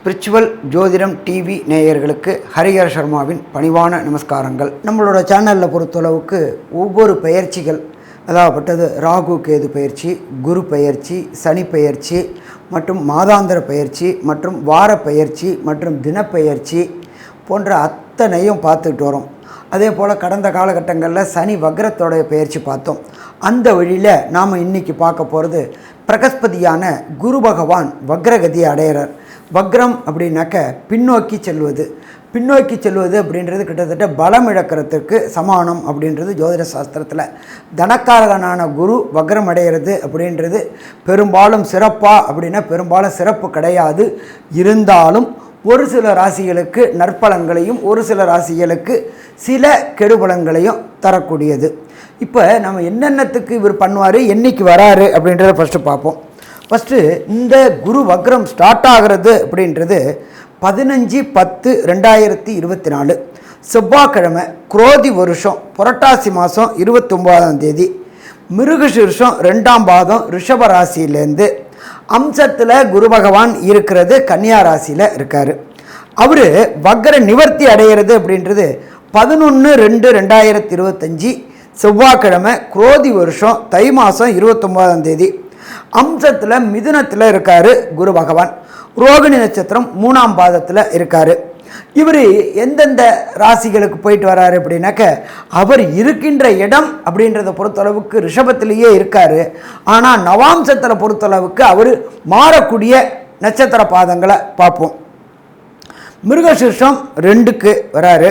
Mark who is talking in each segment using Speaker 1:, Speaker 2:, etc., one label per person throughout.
Speaker 1: Spiritual ஜோதிடம் TV நேயர்களுக்கு ஹரிஹர சர்மாவின் பணிவான நமஸ்காரங்கள். நம்மளோட சேனலில் பொறுத்தளவுக்கு ஒவ்வொரு பயிற்சிகள் அதாகப்பட்டது ராகு கேது பயிற்சி குரு பயிற்சி சனி பயிற்சி மற்றும் மாதாந்திர பயிற்சி மற்றும் வார பயிற்சி மற்றும் தினப்பயிற்சி போன்ற அத்தனையும் பார்த்துக்கிட்டு வரோம். அதே போல் கடந்த காலகட்டங்களில் சனி வக்ரத்தோடைய பயிற்சி பார்த்தோம். அந்த வழியில் நாம் இன்றைக்கி பார்க்க போகிறது பிரகஸ்பதியான குரு பகவான் வக்ரகதியை அடையிறார். வக்ரம் அப்படின்னாக்க பின்னோக்கி செல்வது. பின்னோக்கி செல்வது அப்படின்றது கிட்டத்தட்ட பலம் இழக்கிறதுக்கு சமானம் அப்படின்றது ஜோதிட சாஸ்திரத்தில். தனக்காரகனான குரு வக்ரம் அடைகிறது அப்படின்றது பெரும்பாலும் சிறப்பாக அப்படின்னா பெரும்பாலும் சிறப்பு கிடையாது. இருந்தாலும் ஒரு சில ராசிகளுக்கு நற்பலன்களையும் ஒரு சில ராசிகளுக்கு சில கெடுபலங்களையும் தரக்கூடியது. இப்போ நம்ம என்னென்னத்துக்கு இவர் பண்ணுவார் என்னைக்கு வராரு அப்படின்றத ஃபஸ்ட்டு பார்ப்போம். ஃபஸ்ட்டு இந்த குரு வக்ரம் ஸ்டார்ட் ஆகிறது அப்படின்றது பதினஞ்சு பத்து ரெண்டாயிரத்தி இருபத்தி நாலு. செவ்வாய்க்கிழமை குரோதி வருஷம் புரட்டாசி மாதம் இருபத்தொம்போதாம் தேதி. மிருகசீர்ஷம் ரெண்டாம் பாதம் ரிஷப ராசியிலேருந்து. அம்சத்தில் குரு பகவான் இருக்கிறது கன்னியா ராசியில் இருக்கார். அவர் வக்ர நிவர்த்தி அடைகிறது அப்படின்றது பதினொன்று ரெண்டு ரெண்டாயிரத்தி இருபத்தஞ்சி செவ்வாய்க்கிழமை குரோதி வருஷம் தை மாதம் இருபத்தொம்போதாம் தேதி. அம்சத்தில் மிதுனத்தில் இருக்கார் குரு பகவான். ரோகிணி நட்சத்திரம் மூணாம் பாதத்தில் இருக்கார். இவர் எந்தெந்த ராசிகளுக்கு போயிட்டு வராரு அப்படின்னாக்க அவர் இருக்கின்ற இடம் அப்படின்றத பொறுத்தளவுக்கு ரிஷபத்திலேயே இருக்கார். ஆனால் நவாம்சத்தில் பொறுத்தளவுக்கு அவர் மாறக்கூடிய நட்சத்திர பாதங்களை பார்ப்போம். மிருகசீர்ஷம் ரெண்டுக்கு வராரு.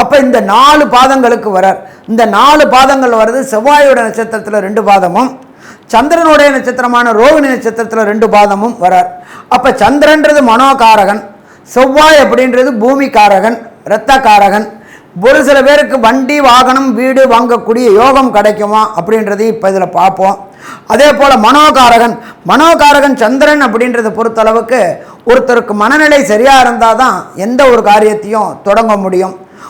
Speaker 1: அப்போ இந்த நாலு பாதங்களுக்கு வரார். இந்த நாலு பாதங்கள் வர்றது செவ்வாயோட நட்சத்திரத்தில் ரெண்டு பாதமும் சந்திரனுடைய நட்சத்திரமான ரோகிணி நட்சத்திரத்தில் ரெண்டு பாதமும் வரார். அப்போ சந்திரன்றது மனோகாரகன் செவ்வாய் அப்படின்றது பூமிக்காரகன் இரத்தக்காரகன். ஒரு சில பேருக்கு வண்டி வாகனம் வீடு வாங்கக்கூடிய யோகம் கிடைக்குமா அப்படின்றதையும் இப்போ இதில் பார்ப்போம். அதே போல் மனோகாரகன் மனோகாரகன் சந்திரன் அப்படின்றத பொறுத்தளவுக்கு ஒருத்தருக்கு மனநிலை சரியாக இருந்தால் தான் எந்த ஒரு காரியத்தையும் தொடங்க முடியும்.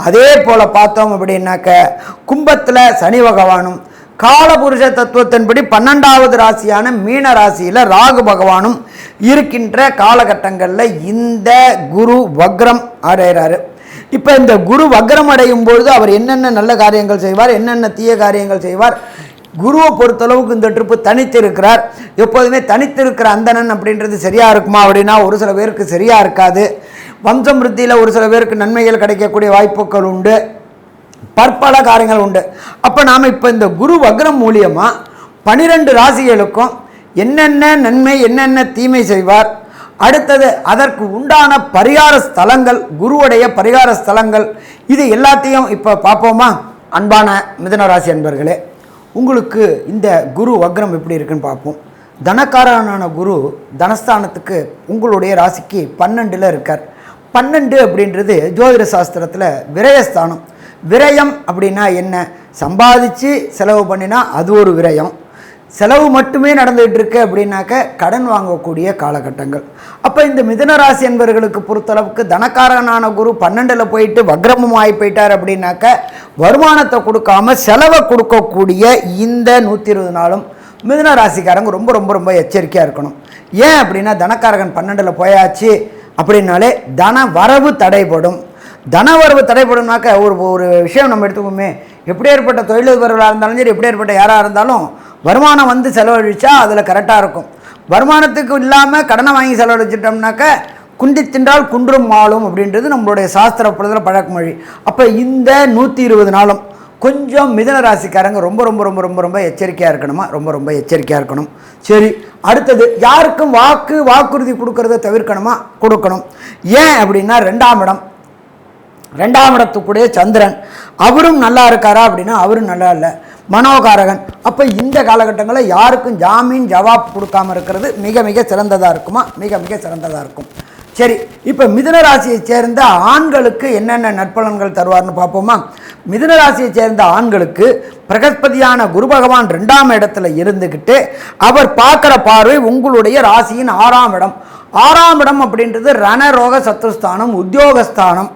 Speaker 1: அதே போல் பார்த்தோம் அப்படின்னாக்க கும்பத்தில் சனி பகவானும் காலபுருஷ தத்துவத்தின்படி பன்னெண்டாவது ராசியான மீன ராசியில் ராகு பகவானும் இருக்கின்ற காலகட்டங்களில் இந்த குரு வக்ரம் அடைகிறாரு இப்போ இந்த குரு வக்ரம் அடையும் பொழுது அவர் என்னென்ன நல்ல காரியங்கள் செய்வார் என்னென்ன தீய காரியங்கள் செய்வார் குருவை பொறுத்தளவுக்கு இந்த ட்ரிப்பு தனித்து இருக்கிறார் எப்போதுமே தனித்து இருக்கிற அந்தணன் அப்படின்றது சரியாக இருக்குமா அப்படின்னா ஒரு சில பேருக்கு சரியாக இருக்காது. வம்சம் விருத்தியில் ஒரு சில பேருக்கு நன்மைகள் கிடைக்கக்கூடிய வாய்ப்புகள் உண்டு. பற்பல காரியங்கள் உண்டு. அப்போ நாம் இப்போ இந்த குரு வக்ரம் மூலியமாக பனிரெண்டு ராசிகளுக்கும் என்னென்ன நன்மை என்னென்ன தீமை செய்வார்? அடுத்தது அதற்கு உண்டான பரிகார ஸ்தலங்கள் குருவுடைய பரிகார ஸ்தலங்கள். இது எல்லாத்தையும் இப்போ பார்ப்போமா? அன்பான மிதனராசி அன்பர்களே உங்களுக்கு இந்த குரு வக்ரம் எப்படி இருக்குன்னு பார்ப்போம். தனக்காரனான குரு தனஸ்தானத்துக்கு உங்களுடைய ராசிக்கு பன்னெண்டில் இருக்கார். பன்னெண்டு அப்படின்றது ஜோதிட சாஸ்திரத்தில் விரயஸ்தானம். விரயம் அப்படின்னா என்ன? சம்பாதிச்சு செலவு பண்ணினா அது ஒரு விரயம். செலவு மட்டுமே நடந்துகிட்டு இருக்கு அப்படின்னாக்க கடன் வாங்கக்கூடிய காலகட்டங்கள். அப்போ இந்த மிதனராசி என்பவர்களுக்கு பொறுத்தளவுக்கு தனக்காரனான குரு பன்னெண்டில் போயிட்டு வக்ரமும் ஆகி போயிட்டார் அப்படின்னாக்க வருமானத்தை கொடுக்காம செலவை கொடுக்கக்கூடிய இந்த நூற்றி இருபது நாளும் மிதுன ராசிக்காரங்க ரொம்ப ரொம்ப ரொம்ப எச்சரிக்கையாக இருக்கணும். ஏன் அப்படின்னா தனக்காரகன் பன்னெண்டில் போயாச்சு. அப்படின்னாலே தன வரவு தடைபடும். தன வரவு தடைப்படும்னாக்க ஒரு ஒரு விஷயம் நம்ம எடுத்துக்கோமே. எப்படி ஏற்பட்ட தொழிலதிபர்களாக இருந்தாலும் சரி எப்படி ஏற்பட்ட யாராக இருந்தாலும் வருமானம் வந்து செலவழிச்சா அதில் கரெக்டாக இருக்கும். வருமானத்துக்கு இல்லாமல் கடனை வாங்கி செலவழிச்சிட்டோம்னாக்க குண்டி தின்றால் குன்றும் மாளும் அப்படின்றது நம்மளுடைய சாஸ்திர பழக்கமொழி. அப்போ இந்த நூற்றி இருபது நாளும் கொஞ்சம் மிதன ராசிக்காரங்க ரொம்ப ரொம்ப ரொம்ப ரொம்ப ரொம்ப எச்சரிக்கையாக இருக்கணுமா? ரொம்ப ரொம்ப எச்சரிக்கையாக இருக்கணும். சரி அடுத்தது யாருக்கும் வாக்கு வாக்குறுதி கொடுக்கறத தவிர்க்கணுமா? கொடுக்கணும். ஏன் அப்படின்னா ரெண்டாம் இடம். ரெண்டாம் இடத்துக்குடைய சந்திரன். அவரும் நல்லா இருக்காரா அப்படின்னா அவரும் நல்லா இல்லை. மனோகாரகன். அப்போ இந்த காலகட்டங்களில் யாருக்கும் ஜாமீன் ஜவாப் கொடுக்காம இருக்கிறது மிக மிக சிறந்ததாக இருக்குமா? மிக மிக சிறந்ததாக இருக்கும். சரி இப்போ மிதுன ராசியை சேர்ந்த ஆண்களுக்கு என்னென்ன நற்பலன்கள் தருவார்னு பார்ப்போமா? மிதுன ராசியை சேர்ந்த ஆண்களுக்கு பிரகஸ்பதியான குரு பகவான் ரெண்டாம் இடத்துல இருந்துக்கிட்டு அவர் பார்க்குற பார்வை உங்களுடைய ராசியின் ஆறாம் இடம். ஆறாம் இடம் அப்படின்றது ரணரோக சத்துருஸ்தானம் உத்தியோகஸ்தானம்.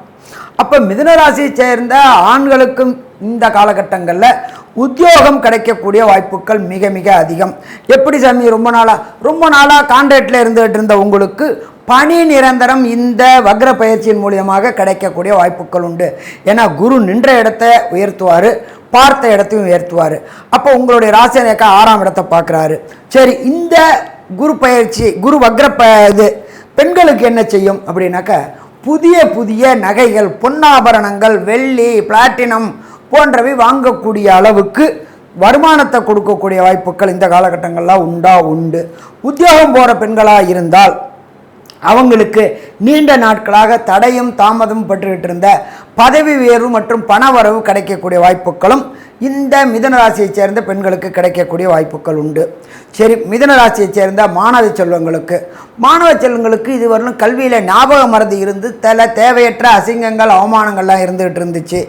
Speaker 1: அப்போ மிதுன ராசியை சேர்ந்த ஆண்களுக்கும் இந்த காலகட்டங்களில் உத்தியோகம் கிடைக்கக்கூடிய வாய்ப்புகள் மிக மிக அதிகம். எப்படி சாமி? ரொம்ப நாளாக ரொம்ப நாளாக கான்ட்ராக்டில் இருந்துகிட்டு இருந்த உங்களுக்கு பணி நிரந்தரம் இந்த வக்ர பயிற்சியின் மூலியமாக கிடைக்கக்கூடிய வாய்ப்புகள் உண்டு. ஏன்னா குரு நின்ற இடத்த உயர்த்துவார் பார்த்த இடத்தையும் உயர்த்துவார். அப்போ உங்களுடைய ராசியனேக்கா ஆறாம் இடத்தை பார்க்குறாரு. சரி இந்த குரு பயிற்சி குரு வக்ர ப இது பெண்களுக்கு என்ன செய்யும் அப்படின்னாக்கா புதிய புதிய நகைகள் பொன்னாபரணங்கள் வெள்ளி பிளாட்டினம் போன்றவை வாங்கக்கூடிய அளவுக்கு வருமானத்தை கொடுக்கக்கூடிய வாய்ப்புகள் இந்த காலகட்டங்கள்லாம் உண்டா உண்டு. உத்தியோகம் போகிற பெண்களாக இருந்தால் அவங்களுக்கு நீண்ட நாட்களாக தடையும் தாமதம் பட்டுக்கிட்டு இருந்த பதவி உயர்வு மற்றும் பணவரவு கிடைக்கக்கூடிய வாய்ப்புகளும் இந்த மிதனராசியைச் சேர்ந்த பெண்களுக்கு கிடைக்கக்கூடிய வாய்ப்புகள் உண்டு. சரி மிதன ராசியை சேர்ந்த மாணவ செல்வங்களுக்கு. மாணவ செல்வங்களுக்கு இதுவரையிலும் கல்வியில் ஞாபக மருந்து இருந்து தல தேவையற்ற அசிங்கங்கள் அவமானங்கள்லாம் இருந்துகிட்டு இருந்துச்சு.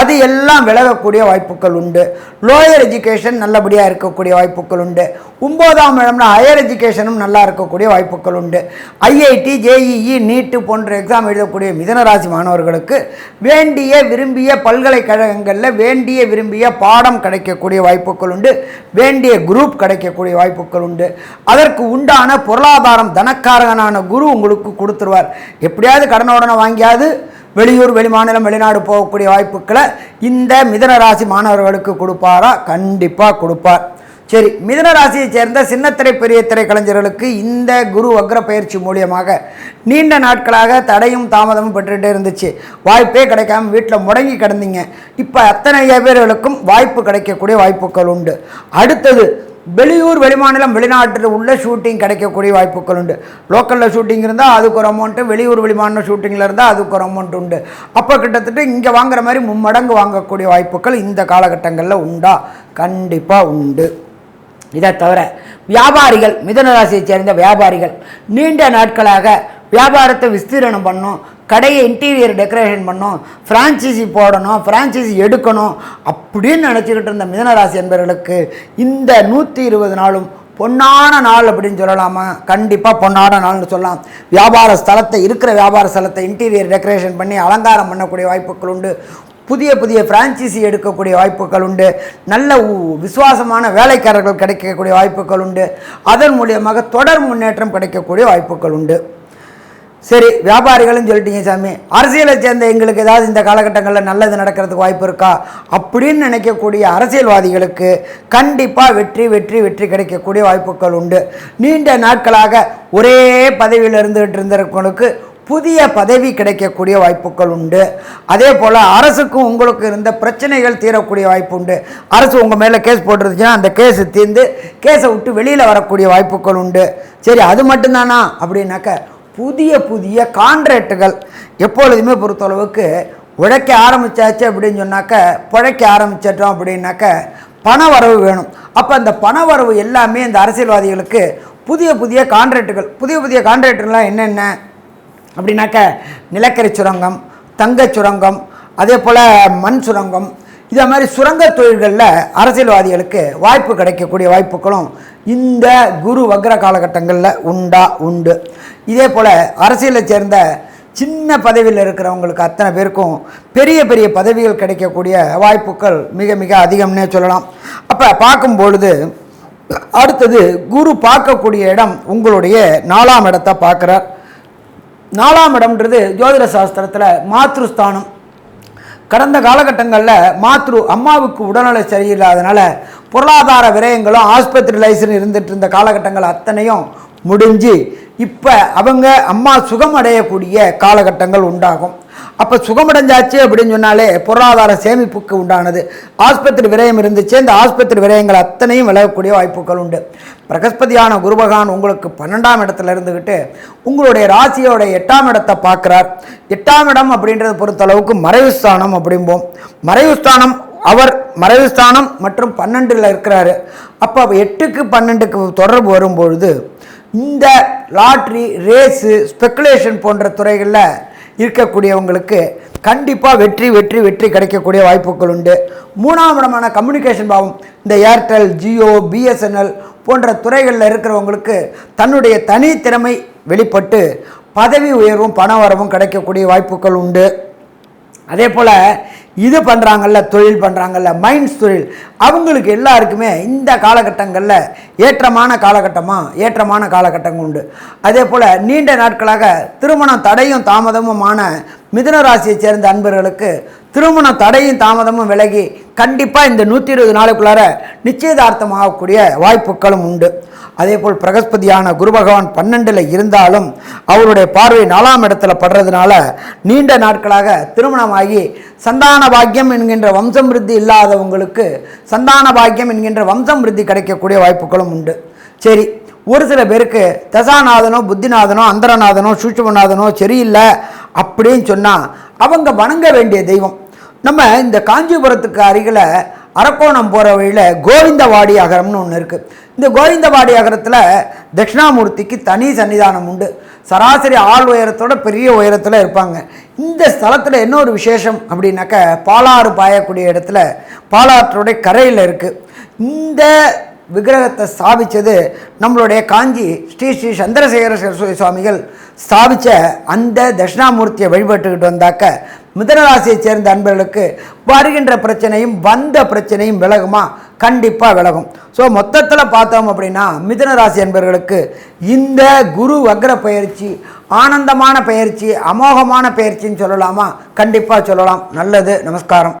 Speaker 1: அது எல்லாம் விலகக்கூடிய வாய்ப்புகள் உண்டு. லோயர் எஜுகேஷன் நல்லபடியாக இருக்கக்கூடிய வாய்ப்புகள் உண்டு. ஒம்போதாம் இடம்னா ஹையர் எஜுகேஷனும் நல்லா இருக்கக்கூடிய வாய்ப்புகள் உண்டு. ஐஐடி ஜேஇஇ நீட்டு போன்ற எக்ஸாம் எழுதக்கூடிய மிதனராசி மாணவர்களுக்கு வேண்டிய விரும்பிய பல்கலைக்கழகங்களில் வேண்டிய விரும்பிய பாடம் கிடைக்கக்கூடிய வாய்ப்புகள் உண்டு. வேண்டிய குரூப் கிடைக்கக்கூடிய வாய்ப்புகள் உண்டு. அதற்கு உண்டான பொருளாதாரம் தனக்காரகனான குரு உங்களுக்கு கொடுத்துருவார். எப்படியாவது கடனோடனை வாங்கியாவது வெளியூர் வெளிமாநிலம் வெளிநாடு போகக்கூடிய வாய்ப்புகளை இந்த மிதன ராசி மாணவர்களுக்கு கொடுப்பாரா? கண்டிப்பாக கொடுப்பார். சரி மிதன சேர்ந்த சின்னத்திரை பெரிய திரை கலைஞர்களுக்கு இந்த குரு வக்ர பயிற்சி மூலியமாக நீண்ட நாட்களாக தடையும் தாமதமும் பெற்றுகிட்டே இருந்துச்சு. வாய்ப்பே கிடைக்காம வீட்டில் முடங்கி கிடந்தீங்க. இப்போ அத்தனை பேர்களுக்கும் வாய்ப்பு கிடைக்கக்கூடிய வாய்ப்புகள் உண்டு. அடுத்தது வெளியூர் வெளிமாநிலம் வெளிநாட்டில் உள்ள ஷூட்டிங் கிடைக்கக்கூடிய வாய்ப்புகள் உண்டு. லோக்கலில் ஷூட்டிங் இருந்தால் அதுக்கு ஒரு அமௌண்ட்டு வெளியூர் வெளிமாநில ஷூட்டிங்கில் இருந்தால் அதுக்கு ஒரு அமௌண்ட் உண்டு. அப்போ கிட்டத்தட்ட இங்கே வாங்குற மாதிரி மும்மடங்கு வாங்கக்கூடிய வாய்ப்புகள் இந்த காலகட்டங்களில் உண்டா? கண்டிப்பாக உண்டு. இதை தவிர வியாபாரிகள் மிதனராசியை சேர்ந்த வியாபாரிகள் நீண்ட நாட்களாக வியாபாரத்தை விஸ்தீரணம் பண்ணும் கடையை இன்டீரியர் டெக்கரேஷன் பண்ணோம் ஃப்ரான்ச்சைசி போடணும் ஃப்ரான்ச்சைசி எடுக்கணும் அப்படின்னு நினச்சிக்கிட்டு இருந்த மிதனராசி என்பவர்களுக்கு இந்த நூற்றி இருபது நாளும் பொன்னான நாள் அப்படின்னு சொல்லலாமா? கண்டிப்பாக பொன்னான நாள்னு சொல்லலாம். வியாபார ஸ்தலத்தை இருக்கிற வியாபார ஸ்தலத்தை இன்டீரியர் டெக்கரேஷன் பண்ணி அலங்காரம் பண்ணக்கூடிய வாய்ப்புகள் உண்டு. புதிய புதிய ஃப்ரான்ச்சைசி எடுக்கக்கூடிய வாய்ப்புகள் உண்டு. நல்ல விசுவாசமான வேலைக்காரர்கள் கிடைக்கக்கூடிய வாய்ப்புகள் உண்டு. அதன் மூலியமாக தொடர் முன்னேற்றம் கிடைக்கக்கூடிய வாய்ப்புகள் உண்டு. சரி வியாபாரிகளும் சொல்லிட்டீங்க சாமி. அரசியலை சேர்ந்த எங்களுக்கு ஏதாவது இந்த காலகட்டங்களில் நல்லது நடக்கிறதுக்கு வாய்ப்பு இருக்கா? அப்படின்னு நினைக்கக்கூடிய அரசியல்வாதிகளுக்கு கண்டிப்பாக வெற்றி வெற்றி வெற்றி கிடைக்கக்கூடிய வாய்ப்புகள் உண்டு. நீண்ட நாட்களாக ஒரே பதவியில் இருந்துகிட்டு இருந்தவங்களுக்கு புதிய பதவி கிடைக்கக்கூடிய வாய்ப்புகள் உண்டு. அதே போல் அரசுக்கும் உங்களுக்கு இருந்த பிரச்சனைகள் தீரக்கூடிய வாய்ப்பு உண்டு. அரசு உங்கள் மேலே கேஸ் போட்டுருந்துச்சுன்னா அந்த கேஸ் தீர்ந்து கேஸை விட்டு வெளியில் வரக்கூடிய வாய்ப்புகள் உண்டு. சரி அது மட்டும்தானா? அப்படின்னாக்க புதிய புதிய கான்ட்ராக்டுகள் எப்பொழுதுமே பொறுத்தளவுக்கு உழைக்க ஆரம்பித்தாச்சு அப்படின்னு சொன்னாக்க பிழைக்க ஆரம்பிச்சிட்டோம் அப்படின்னாக்க பண வரவு வேணும். அப்போ அந்த பண வரவு எல்லாமே இந்த அரசியல்வாதிகளுக்கு புதிய புதிய கான்ட்ராக்டுகள் புதிய புதிய கான்ட்ராக்டுகள்லாம் என்னென்ன? அப்படின்னாக்க நிலக்கரி சுரங்கம் தங்கச் சுரங்கம் அதே போல் மண் சுரங்கம். இதே மாதிரி சுரங்க தொழில்களில் அரசியல்வாதிகளுக்கு வாய்ப்பு கிடைக்கக்கூடிய வாய்ப்புகளும் இந்த குரு வக்ர காலகட்டங்களில் உண்டா உண்டு. இதே போல் அரசியலை சேர்ந்த சின்ன பதவியில் இருக்கிறவங்களுக்கு அத்தனை பேருக்கும் பெரிய பெரிய பதவிகள் கிடைக்கக்கூடிய வாய்ப்புகள் மிக மிக அதிகம்னே சொல்லலாம். அப்போ பார்க்கும் பொழுது அடுத்தது குரு பார்க்கக்கூடிய இடம் உங்களுடைய நாலாம் இடத்தை பார்க்குறார். நாலாம் இடம்ன்றது ஜோதிட சாஸ்திரத்தில் மாத்ருஸ்தானம். கடந்த காலகட்டங்களில் மாத்ரு அம்மாவுக்கு உடல்நிலை சரியில்லாதனால பொருளாதார விரயங்களும் ஆஸ்பத்திரிலைசன் இருந்துட்டு இருந்த காலகட்டங்கள் அத்தனையும் முடிஞ்சு இப்போ அவங்க அம்மா சுகம் அடையக்கூடிய காலகட்டங்கள் உண்டாகும். அப்போ சுகமடைஞ்சாச்சு அப்படின்னு சொன்னாலே பொருளாதார சேமிப்புக்கு உண்டானது. ஆஸ்பத்திரி விரயம் இருந்துச்சு. இந்த ஆஸ்பத்திரி விரயங்கள் அத்தனையும் விலகக்கூடிய வாய்ப்புகள் உண்டு. பிரகஸ்பதியான குருபகான் உங்களுக்கு பன்னெண்டாம் இடத்துல இருந்துக்கிட்டு உங்களுடைய ராசியோடைய எட்டாம் இடத்தை பார்க்குறார். எட்டாம் இடம் அப்படின்றத பொறுத்தளவுக்கு மறைவு ஸ்தானம் அப்படிம்போம். மறைவுஸ்தானம் அவர் மறைவுஸ்தானம் மற்றும் பன்னெண்டில் இருக்கிறாரு. அப்போ எட்டுக்கு பன்னெண்டுக்கு தொடர்பு வரும்பொழுது இந்த லாட்ரி ரேஸு ஸ்பெக்குலேஷன் போன்ற துறைகளில் இருக்கக்கூடியவங்களுக்கு கண்டிப்பாக வெற்றி வெற்றி வெற்றி கிடைக்கக்கூடிய வாய்ப்புகள் உண்டு. மூணாம் இடமான கம்யூனிகேஷன் பாவம் இந்த ஏர்டெல் ஜியோ பிஎஸ்என்எல் போன்ற துறைகளில் இருக்கிறவங்களுக்கு தன்னுடைய தனித்திறமை வெளிப்பட்டு பதவி உயர்வும் பண வரவும் கிடைக்கக்கூடிய வாய்ப்புகள் உண்டு. அதே போல் இது பண்ணுறாங்கல்ல தொழில் பண்ணுறாங்கல்ல மைண்ட்ஸ் தொழில். அவங்களுக்கு எல்லாருக்குமே இந்த காலகட்டங்களில் ஏற்றமான காலகட்டமாக ஏற்றமான காலகட்டங்கள் உண்டு. அதே போல் நீண்ட நாட்களாக திருமணம் தடையும் தாமதமுமான மிதுன ராசியை சேர்ந்த அன்பர்களுக்கு திருமண தடையும் தாமதமும் விலகி கண்டிப்பாக இந்த நூற்றி இருபது நாளுக்குள்ளார நிச்சயதார்த்தமாகக்கூடிய வாய்ப்புகளும் உண்டு. அதே போல் பிரகஸ்பதியான குரு பகவான் பன்னெண்டில் இருந்தாலும் அவருடைய பார்வை நாலாம் இடத்துல படுறதுனால நீண்ட நாட்களாக திருமணமாகி சந்தான பாக்கியம் என்கின்ற வம்சம் விருத்தி இல்லாதவங்களுக்கு சந்தான பாக்கியம் என்கின்ற வம்சம் விருத்தி கிடைக்கக்கூடிய வாய்ப்புகளும் உண்டு. சரி ஒரு சில பேருக்கு தசாநாதனோ புத்திநாதனோ அந்தரநாதனோ சூட்சமநாதனோ சரியில்லை அப்படின்னு சொன்னால் அவங்க வணங்க வேண்டிய தெய்வம். நம்ம இந்த காஞ்சிபுரத்துக்கு அருகில் அரக்கோணம் போகிற வழியில் கோவிந்தவாடி அகரம்னு ஒன்று இருக்குது இந்த கோவிந்தவாடி அகரத்தில் தட்சிணாமூர்த்திக்கு தனி சன்னிதானம் உண்டு. சராசரி ஆள் உயரத்தோட பெரிய உயரத்தில் இருப்பாங்க. இந்த ஸ்தலத்தில் என்ன ஒரு விசேஷம் அப்படின்னாக்க பாலாறு பாயக்கூடிய இடத்துல பாலாற்றோடைய கரையில் இருக்குது இந்த விக்கிரகத்தை ஸ்தாபித்தது நம்மளுடைய காஞ்சி ஸ்ரீ ஸ்ரீ சந்திரசேகர சரஸ்வதி சுவாமிகள் ஸ்தாபித்த அந்த தட்சிணாமூர்த்தியை வழிபட்டுக்கிட்டு வந்தாக்க மிதனராசியைச் சேர்ந்த அன்பர்களுக்கு வருகின்ற பிரச்சனையும் வந்த பிரச்சனையும் விலகுமா? கண்டிப்பாக விலகும். ஸோ மொத்தத்தில் பார்த்தோம் அப்படின்னா மிதனராசி அன்பர்களுக்கு இந்த குரு வக்ர பயிற்சி ஆனந்தமான பயிற்சி அமோகமான பயிற்சின்னு சொல்லலாமா? கண்டிப்பாக சொல்லலாம். நல்லது. நமஸ்காரம்.